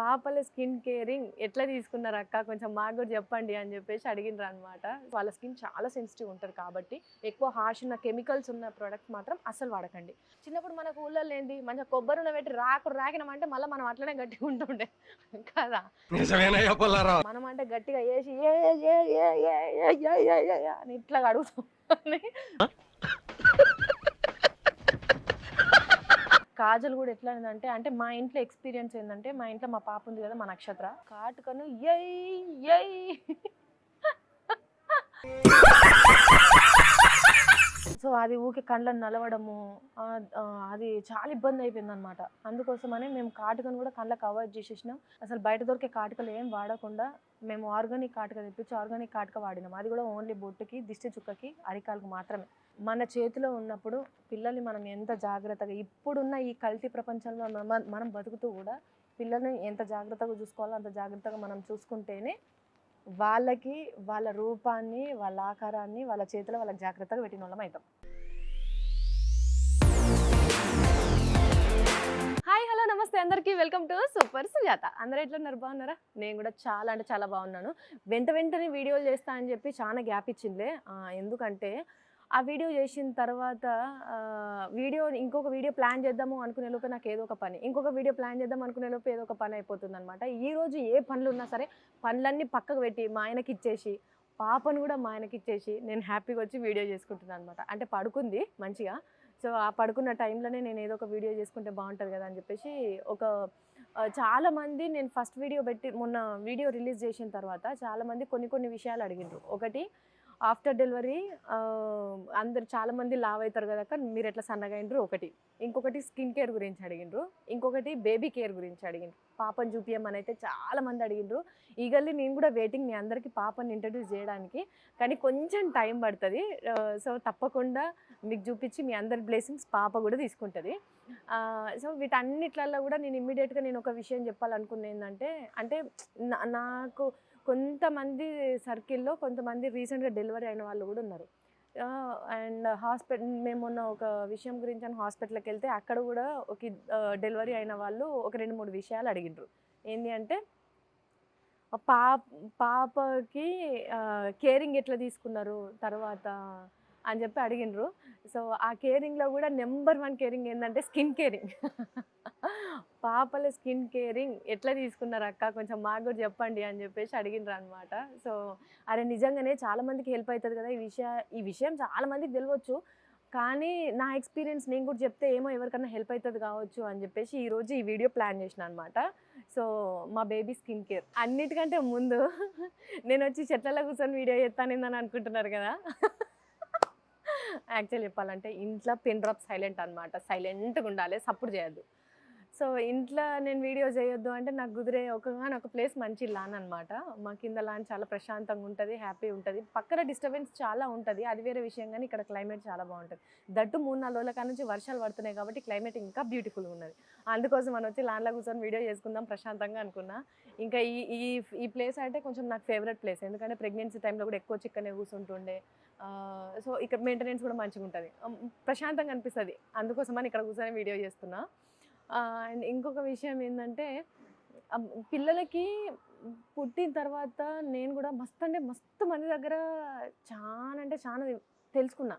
పాపల skin caring ఎట్లా తీసుకున్నారు అక్క కొంచెం మాకు కూడా చెప్పండి అని చెప్పేసి అడిగినారు అనమాట వాళ్ళ స్కిన్ చాలా సెన్సిటివ్ ఉంటారు కాబట్టి ఎక్కువ హార్ష్ ఉన్న కెమికల్స్ ఉన్న ప్రోడక్ట్ మాత్రం అసలు వాడకండి చిన్నప్పుడు మనకు ఊళ్ళలో ఏంది మంచిగా కొబ్బరి ఉన్న పెట్టి రాకు రాకినామంటే మళ్ళీ మనం అట్లనే గట్టిగా ఉంటుండే కదా మనం అంటే గట్టిగా వేసి ఏ ఏ ఏ ఏ ఏ అని ఇట్లా అడుగుతాం కాజల్ కూడా ఎట్లా అంటే అంటే మా ఇంట్లో ఎక్స్పీరియన్స్ ఏంటంటే మా ఇంట్లో మా పాప ఉంది కదా మా నక్షత్ర. కాటుకను ఎయ్ ఎయ్. సో అది ఊకే కళ్ళను నలవడము అది చాలా ఇబ్బంది అయిపోయింది అనమాట అందుకోసమనే మేము కాటుకను కూడా కళ్ళకు అవాయిడ్ చేసేసినాం. అసలు బయట దొరికే కాటుకలు ఏం వాడకుండా మేము ఆర్గానిక్ కాటుక తెప్పించి ఆర్గానిక్ కాటుక వాడినాం. అది కూడా ఓన్లీ బొట్టుకి దిష్టి చుక్కకి అరికాలకు మాత్రమే. మన చేతిలో ఉన్నప్పుడు పిల్లల్ని మనం ఎంత జాగ్రత్తగా ఇప్పుడున్న ఈ కల్తీ ప్రపంచంలో మనం బతుకుతూ కూడా పిల్లల్ని ఎంత జాగ్రత్తగా చూసుకోవాలో అంత జాగ్రత్తగా మనం చూసుకుంటేనే వాళ్ళకి వాళ్ళ రూపాన్ని వాళ్ళ ఆకారాన్ని వాళ్ళ చేతిలో వాళ్ళకి జాగ్రత్తగా పెట్టిన వాళ్ళం అవుతాం. హాయ్ హలో నమస్తే అందరికీ. Welcome to super Sujatha. అందరూ ఎట్లున్నారు? బాగున్నారా? నేను కూడా చాలా అంటే చాలా బాగున్నాను. వెంట వెంటనే వీడియోలు చేస్తా అని చెప్పి చాలా గ్యాప్ ఇచ్చిందే ఎందుకంటే ఆ వీడియో చేసిన తర్వాత వీడియో ఇంకొక వీడియో ప్లాన్ చేద్దాము అనుకునే లోపే నాకు ఏదో ఒక పని ఇంకొక వీడియో ప్లాన్ చేద్దాం అనుకునే లోపు ఏదో ఒక పని అయిపోతుంది అనమాట ఈరోజు ఏ పనులు ఉన్నా సరే పనులన్నీ పక్కకు పెట్టి మా ఆయనకి ఇచ్చేసి పాపను కూడా మా ఆయనకి ఇచ్చేసి నేను హ్యాపీగా వచ్చి వీడియో చేసుకుంటున్నాను అనమాట అంటే పడుకుంది మంచిగా. సో ఆ పడుకున్న టైంలోనే నేను ఏదో ఒక వీడియో చేసుకుంటే బాగుంటుంది కదా అని చెప్పేసి ఒక చాలామంది నేను ఫస్ట్ వీడియో పెట్టి మొన్న వీడియో రిలీజ్ చేసిన తర్వాత చాలామంది కొన్ని కొన్ని విషయాలు అడిగిండ్రు. ఒకటి ఆఫ్టర్ డెలివరీ అందరు చాలా మంది లావ్ అవుతారు కదా మీరు ఎట్లా సన్నగా అయినరు? ఒకటి. ఇంకొకటి స్కిన్ కేర్ గురించి అడిగిండ్రు. ఇంకొకటి బేబీ కేర్ గురించి అడిగిండ్రు. పాపను చూపించమని అయితే చాలా మంది అడిగిండ్రు. ఈగల్లీ నేను కూడా వెయిటింగ్ మీ అందరికీ పాపని ఇంట్రడ్యూస్ చేయడానికి. కానీ కొంచెం టైం పడుతుంది. సో తప్పకుండా మీకు చూపించి మీ అందరి బ్లెస్సింగ్స్ పాప కూడా తీసుకుంటుంది. సో వీటన్నిట్లలో కూడా నేను ఇమ్మీడియట్గా నేను ఒక విషయం చెప్పాలనుకున్న ఏంటంటే అంటే నా- నాకు కొంతమంది సర్కిల్లో కొంతమంది రీసెంట్గా డెలివరీ అయిన వాళ్ళు కూడా ఉన్నారు. అండ్ హాస్పిటల్ మేము మొన్న ఒక విషయం గురించి అని హాస్పిటల్కి వెళ్తే అక్కడ కూడా ఒక డెలివరీ అయిన వాళ్ళు ఒక రెండు మూడు విషయాలు అడిగిండ్రు. ఏంటి అంటే పాప పాపకి కేరింగ్ ఎట్లా తీసుకున్నారు తర్వాత? అని చెప్పి అడిగినరు సో ఆ కేరింగ్లో కూడా నెంబర్ వన్ కేరింగ్ ఏంటంటే స్కిన్ కేరింగ్. పాపల స్కిన్ కేరింగ్ ఎట్లా తీసుకున్నారు అక్క? కొంచెం మాకు కూడా చెప్పండి అని చెప్పేసి అడిగిండ్రు అనమాట సో అరే నిజంగానే చాలామందికి హెల్ప్ అవుతుంది కదా ఈ విషయ ఈ విషయం చాలామందికి తెలియవచ్చు కానీ నా ఎక్స్పీరియన్స్ నేను కూడా చెప్తే ఏమో ఎవరికన్నా హెల్ప్ అవుతుంది కావచ్చు అని చెప్పేసి ఈరోజు ఈ వీడియో ప్లాన్ చేసిన అనమాట సో మా బేబీ స్కిన్ కేర్. అన్నిటికంటే ముందు నేను వచ్చి చెట్లలో కూర్చొని వీడియో చేస్తానేందని అనుకుంటున్నారు కదా. యాక్చువల్ చెప్పాలంటే ఇంట్లో పిన్ డ్రాప్ సైలెంట్ అనమాట సైలెంట్గా ఉండాలి సపోర్ట్ చేయొద్దు. సో ఇంట్లో నేను వీడియో చేయొద్దు అంటే నాకు కుదిరే ఒక ఒక ప్లేస్ మంచి లాన్ అనమాట మా కింద లాన్ చాలా ప్రశాంతంగా ఉంటుంది హ్యాపీ ఉంటుంది. పక్కన డిస్టర్బెన్స్ చాలా ఉంటుంది అది వేరే విషయం కానీ ఇక్కడ క్లైమేట్ చాలా బాగుంటుంది. దట్టు మూడు నాలుగు రోజుల కాడ నుంచి వర్షాలు పడుతున్నాయి కాబట్టి క్లైమేట్ ఇంకా బ్యూటిఫుల్గా ఉన్నది. అందుకోసం మనం వచ్చి లాన్లో కూర్చొని వీడియో చేసుకుందాం ప్రశాంతంగా అనుకున్నా. ఇంకా ఈ ఈ ఈ ప్లేస్ అంటే కొంచెం నాకు ఫేవరెట్ ప్లేస్. ఎందుకంటే ప్రెగ్నెన్సీ టైంలో కూడా ఎక్కువ చిక్కనే కూర్చుంటుండే. సో ఇక్కడ మెయింటెనెన్స్ కూడా మంచిగా ఉంటుంది ప్రశాంతంగా అనిపిస్తుంది. అందుకోసమని ఇక్కడ కూర్చొని వీడియో చేస్తున్నా. అండ్ ఇంకొక విషయం ఏంటంటే పిల్లలకి పుట్టిన తర్వాత నేను కూడా మస్తు అంటే మస్తు మంది దగ్గర చాలా అంటే చాలా తెలుసుకున్నా.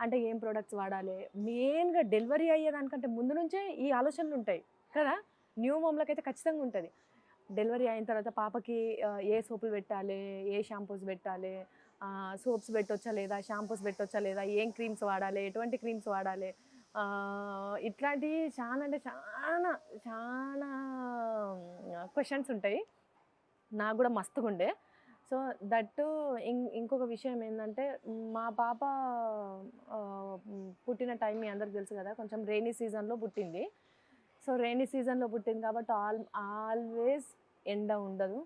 అంటే ఏం ప్రోడక్ట్స్ వాడాలి? మెయిన్గా డెలివరీ అయ్యేదానికంటే ముందు నుంచే ఈ ఆలోచనలు ఉంటాయి. కదా? న్యూ మోమ్లకి అయితే ఖచ్చితంగా ఉంటుంది. డెలివరీ అయిన తర్వాత పాపకి ఏ సోపులు పెట్టాలి? ఏ షాంపూస్ పెట్టాలి? సోప్స్ పెట్టొచ్చా లేదా? షాంపూస్ పెట్టొచ్చా లేదా? ఏం క్రీమ్స్ వాడాలి? ఎటువంటి క్రీమ్స్ వాడాలి? ఇట్లాంటివి చాలా అంటే చాలా చాలా క్వశ్చన్స్ ఉంటాయి. నాకు కూడా మస్తుగా ఉండే. సో దట్టు ఇంకొక విషయం ఏంటంటే మా పాప పుట్టిన టైం మీ అందరికి తెలుసు కదా కొంచెం రెయినీ సీజన్లో పుట్టింది. సో రెయినీ సీజన్లో పుట్టింది కాబట్టి ఆల్ ఆల్వేస్ ఎండ ఉండదు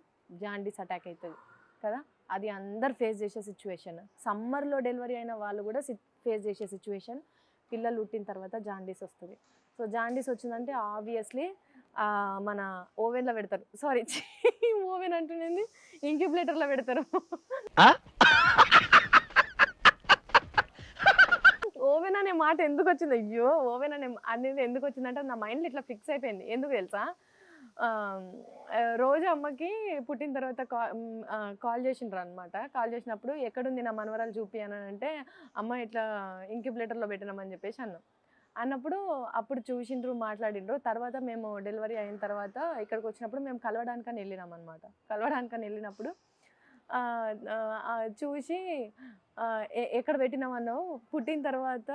జాండీస్ అటాక్ అవుతుంది కదా. అది అందరు ఫేస్ చేసే సిచ్యువేషన్ సమ్మర్లో డెలివరీ అయిన వాళ్ళు కూడా ఫేస్ చేసే సిచ్యువేషన్ పిల్లలు పుట్టిన తర్వాత జాండీస్ వస్తుంది. సో జాండీస్ వచ్చిందంటే ఆబ్వియస్లీ మన ఓవెన్లో పెడతారు. సారీ ఓవెన్ అంటున్నది ఇంక్యుబులేటర్లో పెడతారు. ఓవెన్ అనే మాట ఎందుకు వచ్చింది? అయ్యో ఓవెన్ అనే అనేది ఎందుకు వచ్చిందంటే నా మైండ్లో ఇట్లా ఫిక్స్ అయిపోయింది. ఎందుకు తెలుసా? రోజు అమ్మకి పుట్టిన తర్వాత కా కాల్ చేసిండ్రు అనమాట కాల్ చేసినప్పుడు ఎక్కడుంది నా మనవరాలు చూపి అని అంటే అమ్మ ఇట్లా ఇంక్యుబులేటర్లో పెట్టినామని చెప్పేసి అన్నాం. అన్నప్పుడు అప్పుడు చూసిండ్రు మాట్లాడిండ్రు. తర్వాత మేము డెలివరీ అయిన తర్వాత ఇక్కడికి వచ్చినప్పుడు మేము కలవడానికని వెళ్ళినాం అనమాట కలవడానికని వెళ్ళినప్పుడు చూసి ఎక్కడ పెట్టినామన్నావు? పుట్టిన తర్వాత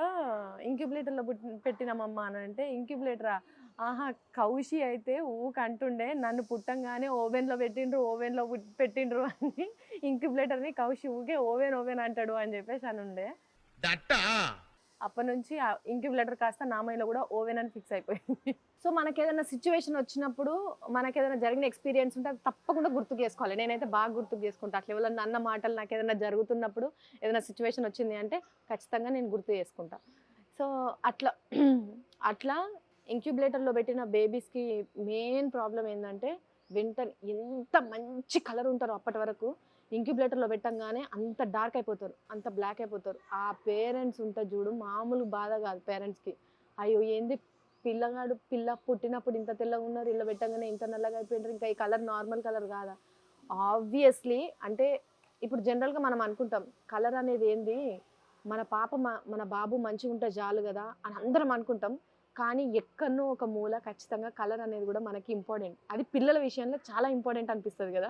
ఇంక్యుబులేటర్లో పుట్టి పెట్టినామమ్మా అని అంటే ఇంక్యుబులేటరా ఆహా కౌశి అయితే ఊక అంటుండే నన్ను పుట్టంగానే ఓవెన్లో పెట్టిండ్రు ఓవెన్లో పుట్- పెట్టిండ్రు అని ఇంక్యుబులేటర్ని కౌశి ఊకే ఓవెన్ ఓవెన్ అంటాడు అని చెప్పేసి అని ఉండే. అప్పటి నుంచి ఇంక్యుబులేటర్ కాస్త నామైలో కూడా ఓవెన్ అని ఫిక్స్ అయిపోయింది. సో మనకి ఏదైనా సిచ్యువేషన్ వచ్చినప్పుడు మనకి ఏదైనా జరిగిన ఎక్స్పీరియన్స్ ఉంటే అది తప్పకుండా గుర్తుకు చేసుకోవాలి. నేనైతే బాగా గుర్తుకు చేసుకుంటా. అట్లా ఎవరన్నా అన్న మాటలు నాకు ఏదైనా జరుగుతున్నప్పుడు ఏదైనా సిచ్యువేషన్ వచ్చింది అంటే ఖచ్చితంగా నేను గుర్తు చేసుకుంటా. సో అట్లా అట్లా ఇంక్యుబులేటర్లో పెట్టిన బేబీస్కి మెయిన్ ప్రాబ్లం ఏంటంటే వింటర్ ఎంత మంచి కలర్ ఉంటారో అప్పటి వరకు ఇంక్యుబులేటర్లో పెట్టంగానే అంత డార్క్ అయిపోతారు అంత బ్లాక్ అయిపోతారు. ఆ పేరెంట్స్ ఉంటే చూడు మామూలు బాధ కాదు పేరెంట్స్కి. అయ్యో ఏంది పిల్లగాడు పిల్ల పుట్టినప్పుడు ఇంత తెల్లగా ఉన్నారు ఇల్లు పెట్టంగానే ఇంత నల్లగా అయిపోయినారు ఇంకా ఈ కలర్ నార్మల్ కలర్ కాదా? ఆబ్వియస్లీ అంటే ఇప్పుడు జనరల్గా మనం అనుకుంటాం కలర్ అనేది ఏంది? మన పాప మన బాబు మంచిగా ఉంటే చాలు కదా అని అందరం అనుకుంటాం. కానీ ఎక్కడనో ఒక మూల ఖచ్చితంగా కలర్ అనేది కూడా మనకి ఇంపార్టెంట్. అది పిల్లల విషయంలో చాలా ఇంపార్టెంట్ అనిపిస్తుంది కదా?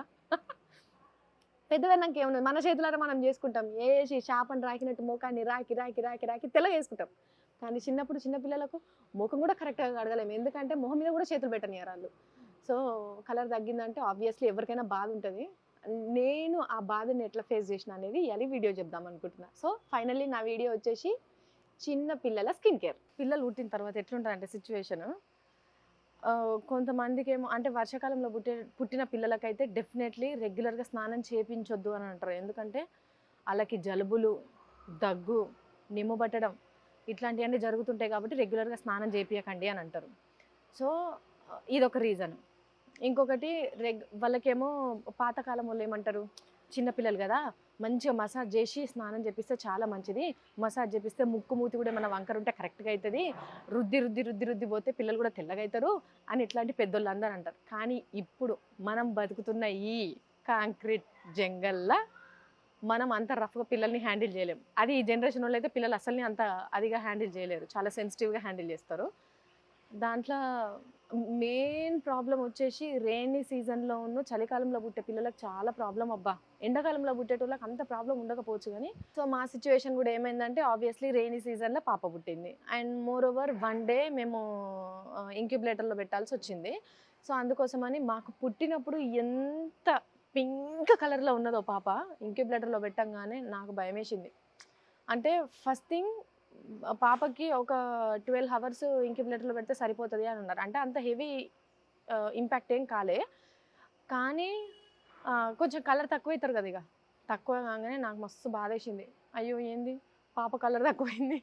పెద్దదన్నాక ఏమున్నది మన చేతులారా మనం చేసుకుంటాం. వేసి శాపని రాకినట్టు ముఖాన్ని రాకి రాకి రాకి రాకి తెల్ల వేసుకుంటాం కానీ చిన్నప్పుడు చిన్నపిల్లలకు ముఖం కూడా కరెక్ట్గా కడగలేము ఎందుకంటే మొహం మీద కూడా చేతులు పెట్టనియరు వాళ్ళు. సో కలర్ తగ్గిందంటే ఆబ్వియస్లీ ఎవరికైనా బాధ ఉంటుంది. నేను ఆ బాధని ఎట్లా ఫేస్ చేసిన అనేది ఇవాళ వీడియో చెప్దాం అనుకుంటున్నా. సో ఫైనల్లీ నా వీడియో వచ్చేసి చిన్న పిల్లల స్కిన్ కేర్. పిల్లలు పుట్టిన తర్వాత ఎట్లుంటారంటే సిచ్యువేషన్ కొంతమందికి ఏమో అంటే వర్షాకాలంలో పుట్టే పుట్టిన పిల్లలకైతే డెఫినెట్లీ రెగ్యులర్గా స్నానం చేయించొద్దు అని అంటారు. ఎందుకంటే వాళ్ళకి జలుబులు దగ్గు నిమ్ము పట్టడం ఇట్లాంటివన్నీ జరుగుతుంటాయి కాబట్టి రెగ్యులర్గా స్నానం చేయించకండి అని అంటారు. సో ఇదొక రీజన్ ఇంకొకటి రెగ్ వాళ్ళకేమో పాతకాలం వాళ్ళు ఏమంటారు? చిన్నపిల్లలు కదా మంచిగా మసాజ్ చేసి స్నానం చేపిస్తే చాలా మంచిది. మసాజ్ చేపిస్తే ముక్కు మూతి కూడా మన వంకర ఉంటే కరెక్ట్గా అవుతుంది రుద్ది రుద్ది రుద్ది రుద్ది పోతే పిల్లలు కూడా తెల్లగా అవుతారు అని ఇట్లాంటి పెద్దోళ్ళు అందరూ అంటారు. కానీ ఇప్పుడు మనం బతుకుతున్న ఈ కాంక్రీట్ జంగల్లా మనం అంత రఫ్గా పిల్లల్ని హ్యాండిల్ చేయలేం. అది ఈ జనరేషన్ వాళ్ళు అయితే పిల్లలు అసలు అంత అదిగా హ్యాండిల్ చేయలేరు. చాలా సెన్సిటివ్గా హ్యాండిల్ చేస్తారు. దాంట్లో మెయిన్ ప్రాబ్లం వచ్చేసి రెయినీ సీజన్లో ఉన్న చలికాలంలో పుట్టే పిల్లలకు చాలా ప్రాబ్లం అబ్బా. ఎండాకాలంలో పుట్టేటోళ్ళకి అంత ప్రాబ్లం ఉండకపోవచ్చు కానీ సో మా సిచ్యువేషన్ కూడా ఏమైందంటే ఆబ్వియస్లీ రెయినీ సీజన్లో పాప పుట్టింది. And moreover one day మేము ఇంక్యుబులేటర్లో పెట్టాల్సి వచ్చింది. సో అందుకోసమని మాకు పుట్టినప్పుడు ఎంత పింక్ కలర్లో ఉన్నదో పాప ఇంక్యుబులేటర్లో పెట్టంగానే నాకు భయం వేసింది అంటే ఫస్ట్ థింగ్ పాపకి ఒక ట్వెల్వ్ అవర్స్ ఇంక్యుబులేటర్లో పెడితే సరిపోతుంది అని అన్నారు. అంటే అంత హెవీ ఇంపాక్ట్ ఏం కాలే. కానీ కొంచెం కలర్ తక్కువ అవుతారు కదా ఇక. తక్కువ కాగానే నాకు మస్తు బాధేసింది అయ్యో ఏంది? పాప కలర్ తక్కువైంది.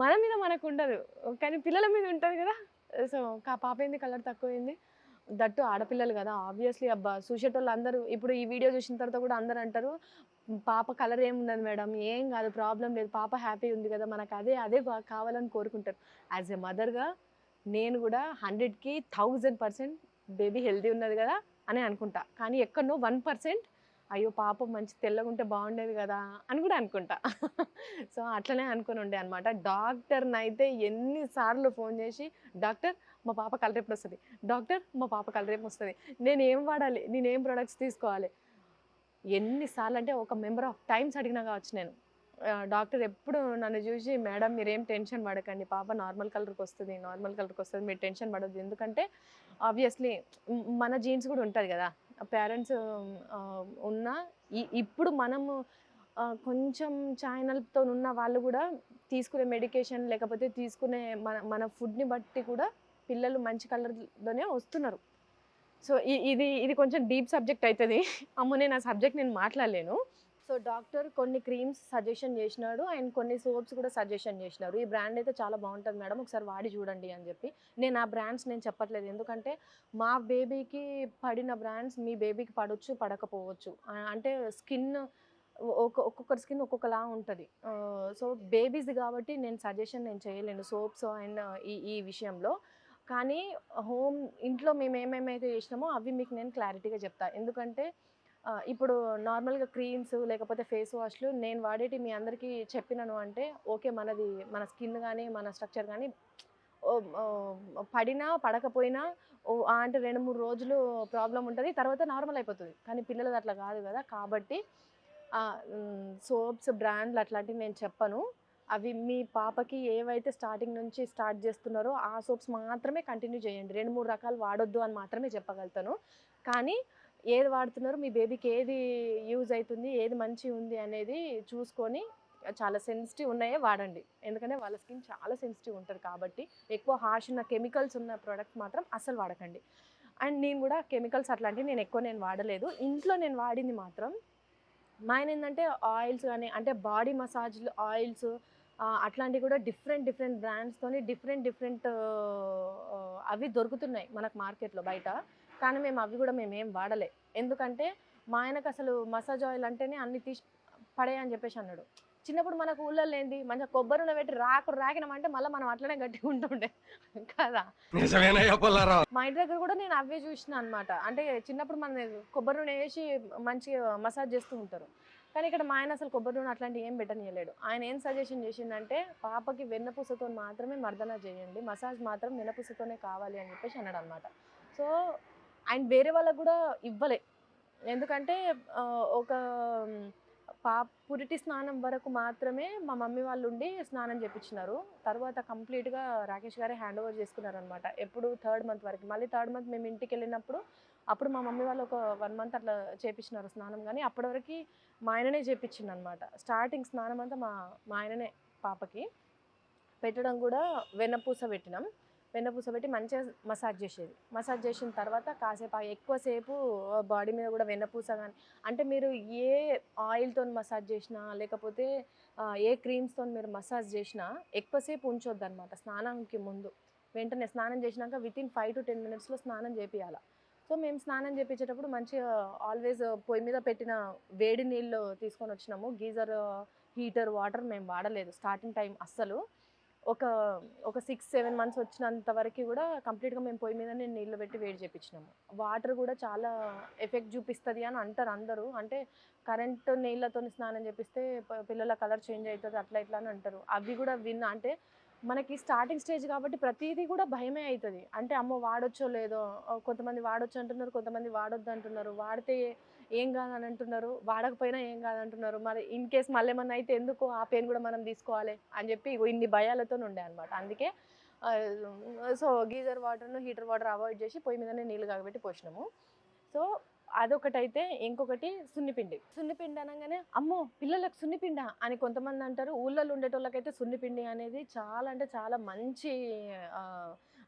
మన మీద మనకు ఉండదు. కానీ పిల్లల మీద ఉంటుంది కదా. సో కా పాప ఏంది? కలర్ తక్కువైంది. దట్టు ఆడపిల్లలు కదా ఆబ్వియస్లీ అబ్బా చూసేటోళ్ళు అందరూ ఇప్పుడు ఈ వీడియో చూసిన తర్వాత కూడా అందరూ అంటారు పాప కలర్ ఏమున్నది మేడం ఏం కాదు ప్రాబ్లం లేదు పాప హ్యాపీ ఉంది కదా మనకు అదే అదే బా- కావాలని కోరుకుంటారు. యాజ్ ఎ మదర్గా నేను కూడా హండ్రెడ్కి థౌజండ్ పర్సెంట్ బేబీ హెల్తీ ఉన్నది కదా అని అనుకుంటా. కానీ ఎక్కడనో వన్ పర్సెంట్ అయ్యో పాప మంచి తెల్లగా ఉంటే బాగుండేది కదా అని కూడా అనుకుంటా. సో అట్లనే అనుకుని ఉండే అనమాట డాక్టర్ని అయితే ఎన్నిసార్లు ఫోన్ చేసి డాక్టర్ మా పాప కలరేపు వస్తుంది. డాక్టర్ మా పాప కలరేపు వస్తుంది. నేను ఏం వాడాలి? నేనేం ప్రొడక్ట్స్ తీసుకోవాలి? ఎన్నిసార్లు అంటే ఒక మెంబర్ ఆఫ్ టైమ్స్ అడిగినా కావచ్చు నేను. డాక్టర్ ఎప్పుడు నన్ను చూసి మేడం మీరేం టెన్షన్ పడకండి. పాప నార్మల్ కలర్కి వస్తుంది నార్మల్ కలర్కి వస్తుంది మీరు టెన్షన్ పడద్దు. ఎందుకంటే ఆబ్వియస్లీ మన జీన్స్ కూడా ఉంటుంది కదా. పేరెంట్స్ ఉన్న ఇప్పుడు మనము కొంచెం ఛానల్తో ఉన్న వాళ్ళు కూడా తీసుకునే మెడికేషన్ లేకపోతే తీసుకునే మన మన ఫుడ్ని బట్టి కూడా పిల్లలు మంచి కలర్లోనే వస్తున్నారు. సో ఇది ఇది కొంచెం డీప్ సబ్జెక్ట్ అవుతుంది అమ్మో నేను ఆ సబ్జెక్ట్ నేను మాట్లాడలేను. సో డాక్టర్ కొన్ని క్రీమ్స్ సజెషన్ చేసినాడు. అండ్ కొన్ని సోప్స్ కూడా సజెషన్ చేసినారు. ఈ బ్రాండ్ అయితే చాలా బాగుంటుంది మేడం. ఒకసారి వాడి చూడండి అని చెప్పి. నేను ఆ బ్రాండ్స్ నేను చెప్పట్లేదు. ఎందుకంటే మా బేబీకి పడిన బ్రాండ్స్ మీ బేబీకి పడవచ్చు పడకపోవచ్చు. అంటే స్కిన్ ఒక ఒక్కొక్కరి స్కిన్ ఒక్కొక్కలా ఉంటుంది. సో బేబీస్ కాబట్టి నేను సజెషన్ నేను చేయలేను. సోప్స్ అండ్ ఈ ఈ విషయంలో. కానీ హోమ్ ఇంట్లో మేము ఏమేమైతే చేసినామో అవి మీకు నేను క్లారిటీగా చెప్తాను ఎందుకంటే ఇప్పుడు నార్మల్గా క్రీమ్స్ లేకపోతే ఫేస్ వాష్లు నేను వాడేటి మీ అందరికీ చెప్పినాను అంటే ఓకే మనది మన స్కిన్ కానీ మన స్ట్రక్చర్ కానీ పడినా పడకపోయినా ఓ అంటే రెండు మూడు రోజులు ప్రాబ్లం ఉంటుంది తర్వాత నార్మల్ అయిపోతుంది. కానీ పిల్లలది అట్లా కాదు కదా కాబట్టి సోప్స్ బ్రాండ్లు అట్లాంటివి నేను చెప్పను. అవి మీ పాపకి ఏవైతే స్టార్టింగ్ నుంచి స్టార్ట్ చేస్తున్నారో ఆ సోప్స్ మాత్రమే కంటిన్యూ చేయండి. రెండు మూడు రకాలు వాడొద్దు అని మాత్రమే చెప్పగలుగుతాను. కానీ ఏది వాడుతున్నారో? మీ బేబీకి ఏది యూజ్ అవుతుంది ఏది మంచి ఉంది అనేది చూసుకొని చాలా సెన్సిటివ్ ఉన్నాయే వాడండి. ఎందుకంటే వాళ్ళ స్కిన్ చాలా సెన్సిటివ్ ఉంటుంది కాబట్టి ఎక్కువ హార్ష్ ఉన్న కెమికల్స్ ఉన్న ప్రోడక్ట్ మాత్రం అస్సలు వాడకండి. అండ్ నేను కూడా కెమికల్స్ అట్లాంటివి నేను ఎక్కువ నేను వాడలేదు. ఇంట్లో నేను వాడింది మాత్రం మా ఏంటంటే ఆయిల్స్ కానీ అంటే బాడీ మసాజ్లు ఆయిల్స్ అట్లాంటివి కూడా డిఫరెంట్ డిఫరెంట్ బ్రాండ్స్తోని డిఫరెంట్ డిఫరెంట్ అవి దొరుకుతున్నాయి మనకు మార్కెట్లో బయట. కానీ మేము అవి కూడా మేము ఏం వాడలే. ఎందుకంటే మా ఆయనకు అసలు మసాజ్ ఆయిల్ అంటేనే అన్ని తీసి పడే అని చెప్పేసి అన్నాడు. చిన్నప్పుడు మనకు ఊళ్ళల్లో ఏంది? మంచిగా కొబ్బరి పెట్టి రాకు రాకినామంటే మళ్ళీ మనం అట్లనే గట్టిగా ఉంటుండే. కదా? మా ఇంటి దగ్గర కూడా నేను అవే చూసిన అనమాట అంటే చిన్నప్పుడు మన కొబ్బరి నూనె వేసి మంచిగా మసాజ్ చేస్తూ ఉంటారు. కానీ ఇక్కడ మా ఆయన అసలు కొబ్బరి నూనె అట్లాంటివి ఏం పెట్టనియలేడు. ఆయన ఏం సజెషన్ చేసిందంటే పాపకి వెన్నపూసతో మాత్రమే మర్దన చేయండి. మసాజ్ మాత్రం వెన్నపూసతోనే కావాలి అని చెప్పేసి అన్నాడు అనమాట సో ఆయన వేరే వాళ్ళకు కూడా ఇవ్వలే. ఎందుకంటే ఒక పా పురిటి స్నానం వరకు మాత్రమే మా మమ్మీ వాళ్ళు ఉండి స్నానం చేపించినారు తర్వాత కంప్లీట్గా రాకేష్ గారే హ్యాండ్ ఓవర్ చేసుకున్నారనమాట ఎప్పుడు థర్డ్ మంత్ వరకు. మళ్ళీ థర్డ్ మంత్ మేము ఇంటికి వెళ్ళినప్పుడు అప్పుడు మా మమ్మీ వాళ్ళు ఒక వన్ మంత్ అట్లా చేపించినారు స్నానం కానీ అప్పటి వరకు మా ఆయననే చేపించింది అనమాట స్టార్టింగ్ స్నానం అంతా మా మా ఆయననే పాపకి. పెట్టడం కూడా వెన్నపూస పెట్టినాం. వెన్నపూస పెట్టి మంచిగా మసాజ్ చేసేది. మసాజ్ చేసిన తర్వాత కాసేపు ఎక్కువసేపు బాడీ మీద కూడా వెన్నపూస కానీ అంటే మీరు ఏ ఆయిల్తో మసాజ్ చేసినా లేకపోతే ఏ క్రీమ్స్తో మీరు మసాజ్ చేసినా ఎక్కువసేపు ఉంచొద్దు అనమాట స్నానానికి ముందు. వెంటనే స్నానం చేసినాక వితిన్ ఫైవ్ టు టెన్ మినిట్స్లో స్నానం చేపియాలి. సో మేము స్నానం చేపించేటప్పుడు మంచిగా ఆల్వేస్ పొయ్యి మీద పెట్టిన వేడి నీళ్ళు తీసుకొని వచ్చినాము. గీజర్ హీటర్ వాటర్ మేము వాడలేదు స్టార్టింగ్ టైం అస్సలు. ఒక ఒక సిక్స్ సెవెన్ మంత్స్ వచ్చినంత వరకు కూడా కంప్లీట్గా మేము పొయ్యి మీద నేను నీళ్ళు పెట్టి వేడి చేపించినాము వాటర్ కూడా చాలా ఎఫెక్ట్ చూపిస్తుంది అని అంటారు అందరూ. అంటే కరెంట్ నీళ్ళతో స్నానం చేపిస్తే పిల్లల కలర్ చేంజ్ అవుతుంది అట్లా ఇట్లా అని అంటారు. అవి కూడా విన్నా అంటే మనకి స్టార్టింగ్ స్టేజ్ కాబట్టి ప్రతిదీ కూడా భయమే అవుతుంది అంటే అమ్మో వాడొచ్చో లేదో కొంతమంది వాడొచ్చు అంటున్నారు కొంతమంది వాడొద్దు అంటున్నారు. వాడితే ఏం కాదని అంటున్నారు వాడకపోయినా ఏం కాదంటున్నారు మరి ఇన్ కేస్ మళ్ళీ ఏమన్నా అయితే ఎందుకు ఆ పెయిన్ కూడా మనం తీసుకోవాలి అని చెప్పి ఇన్ని భయాలతో ఉండే అనమాట అందుకే సో గీజర్ వాటర్ను హీటర్ వాటర్ అవాయిడ్ చేసి పొయ్యి మీదనే నీళ్ళు కాగబెట్టి పోసినాము. సో అదొకటైతే ఇంకొకటి సున్నిపిండి. సున్నిపిండి అనగానే అమ్మో పిల్లలకు సున్నిపిండ అని కొంతమంది అంటారు. ఊళ్ళలో ఉండేటోళ్ళకైతే సున్నిపిండి అనేది చాలా అంటే చాలా మంచి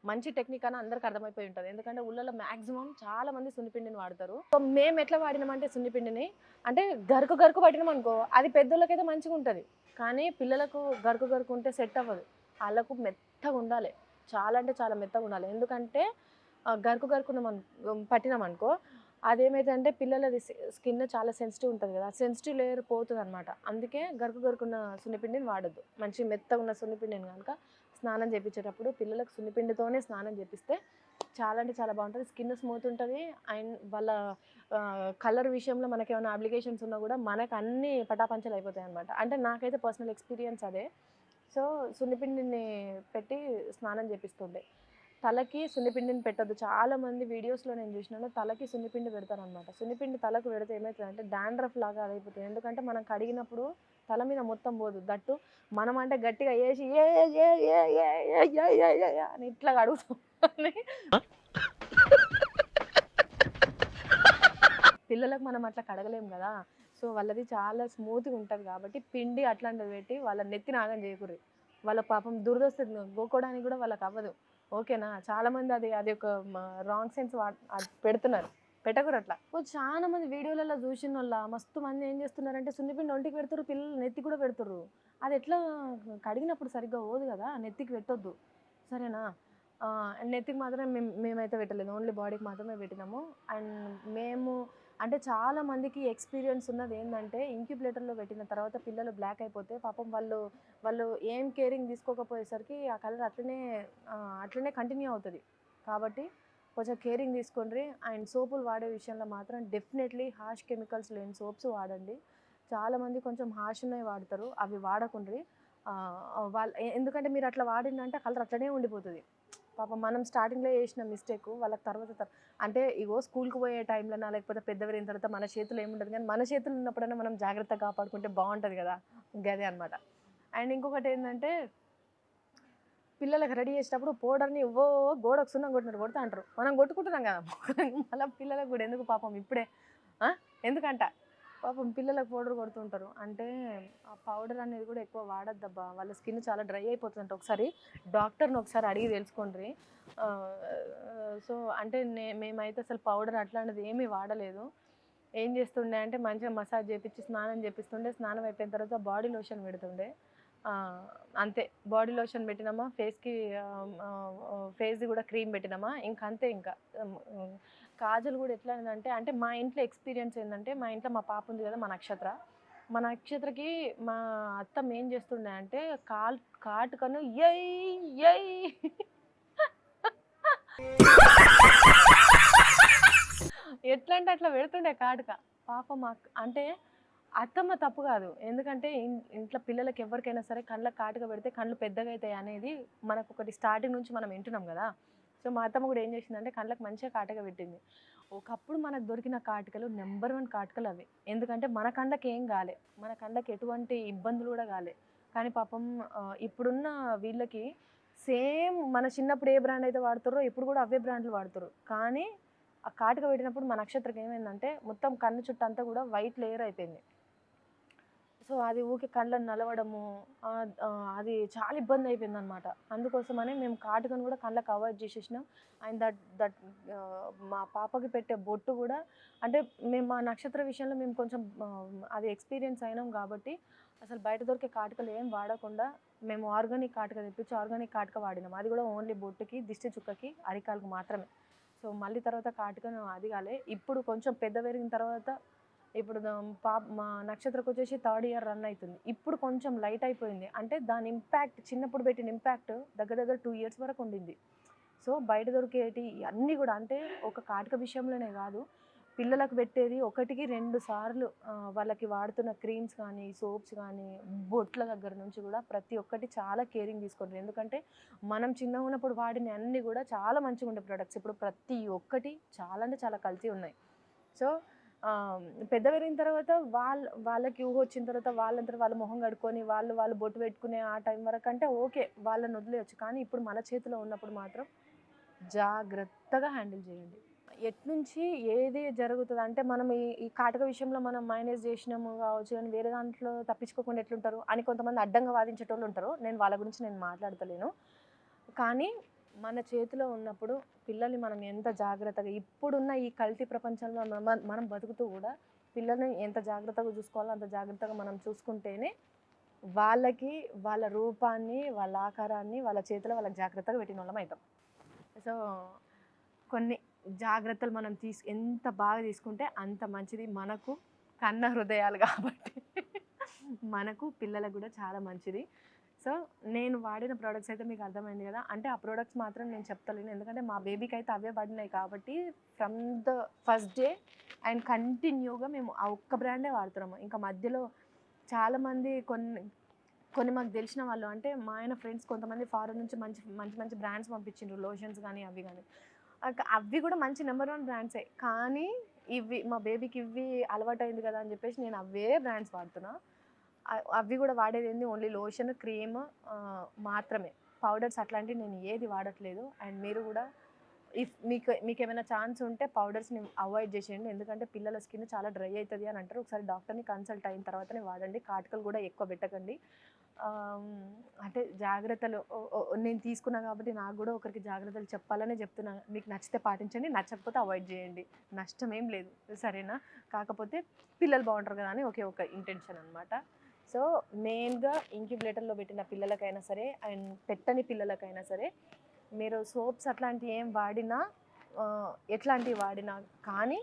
మంచి టెక్నిక్ అని అందరికి అర్థమైపోయి ఉంటుంది. ఎందుకంటే ఊళ్ళలో మ్యాక్సిమం చాలా మంది సున్నిపిండిని వాడతారు. సో మేము ఎట్లా వాడినామంటే సున్నిపిండిని. అంటే గరుకు గరుకు పట్టినాం అనుకో అది పెద్దోళ్ళకైతే మంచిగా ఉంటుంది. కానీ పిల్లలకు గరుకు గరుకు ఉంటే సెట్ అవ్వదు. వాళ్ళకు మెత్తగా ఉండాలి. చాలా అంటే చాలా మెత్తగా ఉండాలి. ఎందుకంటే గరుకు గరుకున్నాం పట్టినాం అనుకో అదేమైందంటే పిల్లలది స్కిన్ చాలా సెన్సిటివ్ ఉంటుంది కదా సెన్సిటివ్ లేయర్ పోతుంది అనమాట అందుకే గరుకు గరుకున్న సున్నిపిండిని వాడద్దు. మంచి మెత్తగా ఉన్న సున్నిపిండిని కనుక స్నానం చేపించేటప్పుడు పిల్లలకు సున్నిపిండితోనే స్నానం చేపిస్తే చాలా అంటే చాలా బాగుంటుంది. స్కిన్ స్మూత్ ఉంటుంది. అండ్ వాళ్ళ కలర్ విషయంలో మనకి ఏమైనా అప్లికేషన్స్ ఉన్నా కూడా మనకు అన్ని పటాపంచలు అయిపోతాయి అనమాట అంటే నాకైతే పర్సనల్ ఎక్స్పీరియన్స్ అదే. సో సున్నిపిండిని పెట్టి స్నానం చేపిస్తుండే. తలకి సున్నిపిండిని పెట్టద్దు. చాలా మంది వీడియోస్లో నేను చూసినాను తలకి సున్నిపిండి పెడతారనమాట సున్నిపిండి తలకు పెడితే ఏమవుతుందంటే డాండ్రఫ్ లాగా అదైపోతుంది ఎందుకంటే మనం కడిగినప్పుడు తల మీద మొత్తం పోదు. దట్టు మనం అంటే గట్టిగా వేసి ఏ అని ఇట్లా కడుగుతాం. పిల్లలకు మనం అట్లా కడగలేం కదా. సో వాళ్ళది చాలా స్మూత్గా ఉంటుంది కాబట్టి పిండి అట్లాంటిది పెట్టి వాళ్ళ నెత్తి నాగం చేయకూరి వాళ్ళ పాపం దురదొస్తుంది. గోకోడానికి కూడా వాళ్ళకి అవ్వదు ఓకేనా? చాలా మంది అది అది ఒక రాంగ్ సెన్స్ పెడుతున్నారు. పెట్టకూరు అట్లా. ఓ చాలా మంది వీడియోలలో చూసిన వాళ్ళ మస్తు మంది ఏం చేస్తున్నారంటే సున్నిపిండి ఒంటికి పెడతారు పిల్లలు నెత్తి కూడా పెడతారు అది ఎట్లా కడిగినప్పుడు సరిగ్గా పోదు కదా నెత్తికి పెట్టొద్దు. సరేనా? నెత్తికి మాత్రమే మేము మేమైతే పెట్టలేదు. ఓన్లీ బాడీకి మాత్రమే పెట్టినాము. అండ్ మేము అంటే చాలామందికి ఎక్స్పీరియన్స్ ఉన్నది ఏంటంటే ఇంక్యుబులేటర్లో పెట్టిన తర్వాత పిల్లలు బ్లాక్ అయిపోతే పాపం వాళ్ళు వాళ్ళు ఏం కేరింగ్ తీసుకోకపోయేసరికి ఆ కలర్ అట్లనే అట్లనే కంటిన్యూ అవుతుంది. కాబట్టి కొంచెం కేరింగ్ తీసుకోండి. అండ్ సోపులు వాడే విషయంలో మాత్రం డెఫినెట్లీ హాష్ కెమికల్స్ లేని సోప్స్ వాడండి. చాలామంది కొంచెం హాష్ ఉన్నవి వాడతారు. అవి వాడకుండ్రి వాళ్ళ ఎందుకంటే మీరు అట్లా వాడిందంటే కలర్ అట్లనే ఉండిపోతుంది. పాపం మనం స్టార్టింగ్లో చేసిన మిస్టేక్ వాళ్ళకి తర్వాత అంటే ఇగో స్కూల్కి పోయే టైంలోనా లేకపోతే పెద్దవరైన తర్వాత మన చేతులు ఏముండదు కానీ మన చేతులు ఉన్నప్పుడైనా మనం జాగ్రత్తగా కాపాడుకుంటే బాగుంటుంది కదా గదే అనమాట అండ్ ఇంకొకటి ఏంటంటే పిల్లలకు రెడీ చేసేటప్పుడు పౌడర్ని ఓ గోడకు సున్నం కొట్టినట్టు కొడుతూ అంటారు. మనం కొట్టుకుంటున్నాం కదా మళ్ళీ పిల్లలకు కూడా ఎందుకు పాపం ఇప్పుడే ఎందుకంట? పాపం పిల్లలకు పౌడర్ కొడుతుంటారు. అంటే ఆ పౌడర్ అనేది కూడా ఎక్కువ వాడద్దబ్బా. వాళ్ళ స్కిన్ చాలా డ్రై అయిపోతుందంట. ఒకసారి డాక్టర్ని ఒకసారి అడిగి తెలుసుకోండి సో అంటే నే మేమైతే అసలు పౌడర్ అట్లాంటిది ఏమీ వాడలేదు. ఏం చేస్తుండే అంటే మంచిగా మసాజ్ చేపించి స్నానం చేపిస్తుండే. స్నానం అయిపోయిన తర్వాత బాడీ లోషన్ పెడుతుండే. అంతే. బాడీ లోషన్ పెట్టినామా ఫేస్కి ఫేస్ కూడా క్రీమ్ పెట్టినామా ఇంకా అంతే ఇంకా. కాజల్ కూడా ఎట్లా అంటే అంటే మా ఇంట్లో ఎక్స్పీరియన్స్ ఏంటంటే మా ఇంట్లో మా పాప ఉంది కదా మా నక్షత్ర. మా నక్షత్రకి మా అత్తమ్మ ఏం చేస్తుండే అంటే కాల్ కాటుకను ఎయ్ ఎయ్. ఎట్లా అంటే అట్లా పెడుతుండే కాటుక. పాప మా అంటే అత్తమ్మ తప్పు కాదు. ఎందుకంటే ఇంట్లో పిల్లలకి ఎవరికైనా సరే కళ్ళకి కాటుక పెడితే కళ్ళు పెద్దగా అవుతాయి అనేది మనకు ఒకటి స్టార్టింగ్ నుంచి మనం వింటున్నాం కదా. సో మా అత్తమ్మ కూడా ఏం చేసిందంటే కళ్ళకి మంచిగా కాటక పెట్టింది. ఒకప్పుడు మనకు దొరికిన కాటకలు నెంబర్ వన్ కాటకలు అవి. ఎందుకంటే మన కళ్ళకి ఏం కాలే. మన కళ్ళకి ఎటువంటి ఇబ్బందులు కూడా కాలే. కానీ పాపం ఇప్పుడున్న వీళ్ళకి సేమ్ మన చిన్నప్పుడు ఏ బ్రాండ్ అయితే వాడుతారో ఇప్పుడు కూడా అవే బ్రాండ్లు వాడుతారు కానీ ఆ కాటుక పెట్టినప్పుడు మా నక్షత్రకి ఏమైందంటే మొత్తం కన్ను చుట్టూ అంతా కూడా వైట్ లేయర్ అయిపోయింది. సో అది ఊకే కళ్ళను నలవడము అది చాలా ఇబ్బంది అయిపోయింది అనమాట అందుకోసమని మేము కాటుకను కూడా కళ్ళకు అవాయిడ్ చేసేసినాం. అండ్ దట్ దట్ మా పాపకి పెట్టే బొట్టు కూడా అంటే మేము మా నక్షత్ర విషయంలో మేము కొంచెం అది ఎక్స్పీరియన్స్ అయినాం కాబట్టి అసలు బయట దొరికే కాటుకలు ఏం వాడకుండా మేము ఆర్గానిక్ కాటుక తెప్పించి ఆర్గానిక్ కాటుక వాడినాం. అది కూడా ఓన్లీ బొట్టుకి దిష్టి చుక్కకి అరికాలకు మాత్రమే. సో మళ్ళీ తర్వాత కాటుకను అది కాలే ఇప్పుడు కొంచెం పెద్ద పెరిగిన తర్వాత ఇప్పుడు దా- పాప మా నక్షత్రకు వచ్చేసి థర్డ్ ఇయర్ రన్ అవుతుంది ఇప్పుడు కొంచెం లైట్ అయిపోయింది. అంటే దాని ఇంపాక్ట్ చిన్నప్పుడు పెట్టిన ఇంపాక్ట్ దగ్గర దగ్గర టూ ఇయర్స్ వరకు ఉండింది. సో బయట దొరికేటి అన్నీ కూడా అంటే ఒక కాటిక విషయంలోనే కాదు. పిల్లలకు పెట్టేది ఒకటికి రెండు సార్లు వాళ్ళకి వాడుతున్న క్రీమ్స్ కానీ సోప్స్ కానీ బొట్ల దగ్గర నుంచి కూడా ప్రతి ఒక్కటి చాలా కేరింగ్ తీసుకుంటారు ఎందుకంటే మనం చిన్నగా ఉన్నప్పుడు వాడిన అన్నీ కూడా చాలా మంచిగా ఉండే ప్రొడక్ట్స్ ఇప్పుడు ప్రతి ఒక్కటి చాలా అంటే చాలా కలిసి ఉన్నాయి. సో పెద్ద పెరిగిన తర్వాత వాళ్ళ వాళ్ళకి ఊహ వచ్చిన తర్వాత వాళ్ళంతా వాళ్ళ మొహం కడుక్కొని వాళ్ళు వాళ్ళు బొట్టు పెట్టుకునే ఆ టైం వరకు అంటే ఓకే వాళ్ళని వదిలేయచ్చు. కానీ ఇప్పుడు మన చేతిలో ఉన్నప్పుడు మాత్రం జాగ్రత్తగా హ్యాండిల్ చేయండి. ఎట్నుంచి ఏది జరుగుతుంది? అంటే మనం ఈ ఈ కాటక విషయంలో మనం మైనేజ్ చేసినాము కావచ్చు కానీ వేరే దాంట్లో తప్పించుకోకుండా ఎట్లుంటారు? అని కొంతమంది అడ్డంగా వాదించేటోళ్ళు ఉంటారు. నేను వాళ్ళ గురించి నేను మాట్లాడతలేను. కానీ మన చేతిలో ఉన్నప్పుడు పిల్లల్ని మనం ఎంత జాగ్రత్తగా ఇప్పుడున్న ఈ కల్తీ ప్రపంచంలో మనం బతుకుతూ కూడా పిల్లల్ని ఎంత జాగ్రత్తగా చూసుకోవాలో అంత జాగ్రత్తగా మనం చూసుకుంటేనే వాళ్ళకి వాళ్ళ రూపాన్ని వాళ్ళ ఆకారాన్ని వాళ్ళ చేతిలో వాళ్ళకి జాగ్రత్తగా పెట్టిన వాళ్ళం అవుతాం. సో కొన్ని జాగ్రత్తలు మనం తీసు ఎంత బాగా తీసుకుంటే అంత మంచిది మనకు కన్న హృదయాలు కాబట్టి. మనకు పిల్లలకు కూడా చాలా మంచిది. సో నేను వాడిన ప్రోడక్ట్స్ అయితే మీకు అర్థమైంది కదా. అంటే ఆ ప్రోడక్ట్స్ మాత్రం నేను చెప్తలేను. ఎందుకంటే మా బేబీకి అయితే అవే పడినాయి కాబట్టి from the first day and కంటిన్యూగా మేము ఆ ఒక్క బ్రాండే వాడుతున్నాము. ఇంకా మధ్యలో చాలామంది కొన్ని కొన్ని మాకు తెలిసిన వాళ్ళు అంటే మా ఆయన ఫ్రెండ్స్ కొంతమంది ఫారెన్ నుంచి మంచి మంచి మంచి బ్రాండ్స్ పంపించిండ్రు. లోషన్స్ కానీ అవి కానీ అవి కూడా మంచి నెంబర్ వన్ బ్రాండ్సే కానీ ఇవి మా బేబీకి ఇవి అలవాటు అయింది కదా అని చెప్పేసి నేను అవే బ్రాండ్స్ వాడుతున్నాను అవి కూడా వాడేది ఏంది? ఓన్లీ లోషన్ క్రీమ్ మాత్రమే. పౌడర్స్ అట్లాంటివి నేను ఏది వాడట్లేదు. అండ్ మీరు కూడా ఇఫ్ మీకు మీకు ఏమైనా ఛాన్స్ ఉంటే పౌడర్స్ని అవాయిడ్ చేసేయండి. ఎందుకంటే పిల్లల స్కిన్ చాలా డ్రై అవుతుంది అని అంటారు. ఒకసారి డాక్టర్ని కన్సల్ట్ అయిన తర్వాతనే వాడండి. కాటుకలు కూడా ఎక్కువ పెట్టకండి. అంటే జాగ్రత్తలు నేను తీసుకున్నా కాబట్టి నాకు కూడా ఒకరికి జాగ్రత్తలు చెప్పాలనే చెప్తున్నా. మీకు నచ్చితే పాటించండి నచ్చకపోతే అవాయిడ్ చేయండి. నష్టం ఏం లేదు. సరేనా? కాకపోతే పిల్లలు బాగుంటారు కదా అని ఒకే ఒక ఇంటెన్షన్ అనమాట సో మెయిన్గా ఇంక్యుబులేటర్లో పెట్టిన పిల్లలకైనా సరే అండ్ పెట్టని పిల్లలకైనా సరే మీరు సోప్స్ అట్లాంటివి ఏం వాడినా ఎట్లాంటివి వాడినా కానీ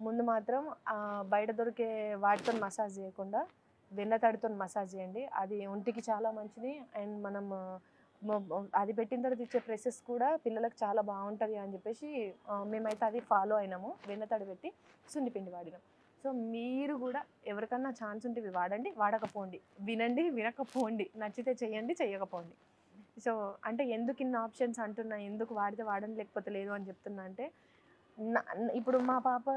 ముందు మాత్రం బయట దొరికే వాటితో మసాజ్ చేయకుండా వెన్నతడితో మసాజ్ చేయండి. అది ఒంటికి చాలా మంచిది. అండ్ మనం అది పెట్టిన తర్వాత ఇచ్చే ప్రెసెస్ కూడా పిల్లలకు చాలా బాగుంటుంది అని చెప్పేసి మేమైతే అది ఫాలో అయినాము. వెన్న తడి పెట్టి సున్నిపిండి వాడినాం. సో మీరు కూడా ఎవరికన్నా ఛాన్స్ ఉంటే వాడండి వాడకపోండి. వినండి వినకపోండి. నచ్చితే చేయండి చేయకపోండి. సో అంటే ఎందుకు ఇన్ని ఆప్షన్స్ అంటున్నా ఎందుకు వాడితే వాడండి లేకపోతే లేదు అని చెప్తున్నా అంటే నా- ఇప్పుడు మా పాప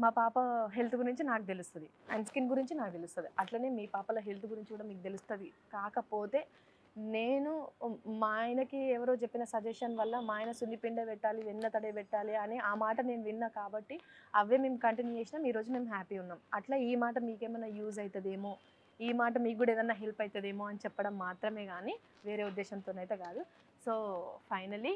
మా పాప హెల్త్ గురించి నాకు తెలుస్తుంది. అండ్ స్కిన్ గురించి నాకు తెలుస్తుంది. అట్లనే మీ పాపల హెల్త్ గురించి కూడా మీకు తెలుస్తుంది. కాకపోతే నేను మా ఆయనకి ఎవరో చెప్పిన సజెషన్ వల్ల మా ఆయన సున్నిపిండే పెట్టాలి వెన్న తడే పెట్టాలి అని ఆ మాట నేను విన్నా కాబట్టి అవే మేము కంటిన్యూ చేసినాం. ఈరోజు మేము హ్యాపీ ఉన్నాం. అట్లా ఈ మాట మీకేమైనా యూజ్ అవుతుందేమో ఈ మాట మీకు కూడా ఏదైనా హెల్ప్ అవుతుందేమో అని చెప్పడం మాత్రమే కానీ వేరే ఉద్దేశంతోనైతే కాదు. సో ఫైనలీ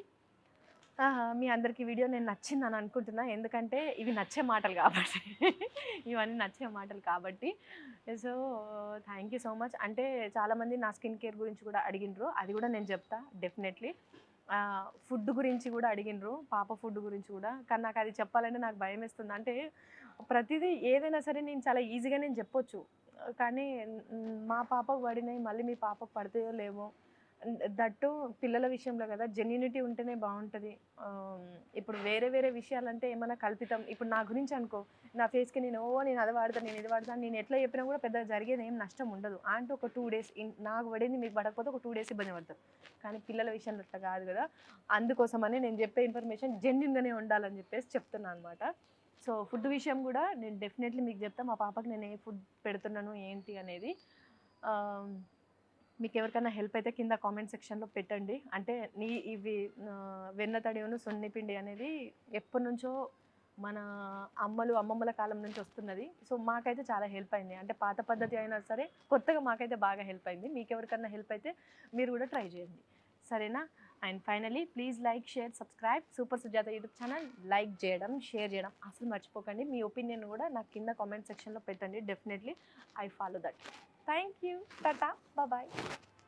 మీ అందరికీ వీడియో నేను నచ్చింది అని అనుకుంటున్నా. ఎందుకంటే ఇవి నచ్చే మాటలు కాబట్టి. ఇవన్నీ నచ్చే మాటలు కాబట్టి. So thank you so much అంటే చాలామంది నా స్కిన్ కేర్ గురించి కూడా అడిగినరు అది కూడా నేను చెప్తా డెఫినెట్లీ ఫుడ్ గురించి కూడా అడిగినరు పాప ఫుడ్ గురించి కూడా. కానీ నాకు అది చెప్పాలంటే నాకు భయం వేస్తుంది అంటే ప్రతిదీ ఏదైనా సరే నేను చాలా ఈజీగా నేను చెప్పొచ్చు. కానీ మా పాపకు పడినాయి మళ్ళీ మీ పాపకు పడతాయో లేవో దట్టు పిల్లల విషయంలో కదా జెన్యునిటీ ఉంటేనే బాగుంటుంది. ఇప్పుడు వేరే వేరే విషయాలంటే ఏమైనా కల్పితం. ఇప్పుడు నా గురించి అనుకో నా ఫేస్కి నేను ఓ నేను అది వాడతాను నేను ఇది వాడతాను నేను ఎట్లా చెప్పినా కూడా పెద్ద జరిగేది ఏం నష్టం ఉండదు. అంటే ఒక టూ డేస్ నాకు పడింది మీకు పడకపోతే ఒక టూ డేస్ ఇబ్బంది పడతారు. కానీ పిల్లల విషయంలో అట్లా కాదు కదా. అందుకోసమని నేను చెప్పే ఇన్ఫర్మేషన్ జెన్యున్గానే ఉండాలని చెప్పేసి చెప్తున్నాను అనమాట సో ఫుడ్ విషయం కూడా నేను డెఫినెట్లీ మీకు చెప్తాను మా పాపకి నేను ఏ ఫుడ్ పెడుతున్నాను ఏంటి అనేది. మీకు ఎవరికైనా హెల్ప్ అయితే కింద కామెంట్ సెక్షన్లో పెట్టండి. అంటే నీ ఇవి వెన్న తడివును సొన్నిపిండి అనేది ఎప్పటి నుంచో మన అమ్మలు అమ్మమ్మల కాలం నుంచి వస్తున్నది. సో మాకైతే చాలా హెల్ప్ అయింది. అంటే పాత పద్ధతి అయినా సరే కొత్తగా మాకైతే బాగా హెల్ప్ అయింది. మీకు ఎవరికైనా హెల్ప్ అయితే మీరు కూడా ట్రై చేయండి. సరేనా? And finally please like share subscribe super Sujatha YouTube channel like చేయడం షేర్ చేయడం అసలు మర్చిపోకండి. మీ ఒపీనియన్ కూడా నాకు కింద కామెంట్ సెక్షన్లో పెట్టండి. Definitely I follow that thank you tata bye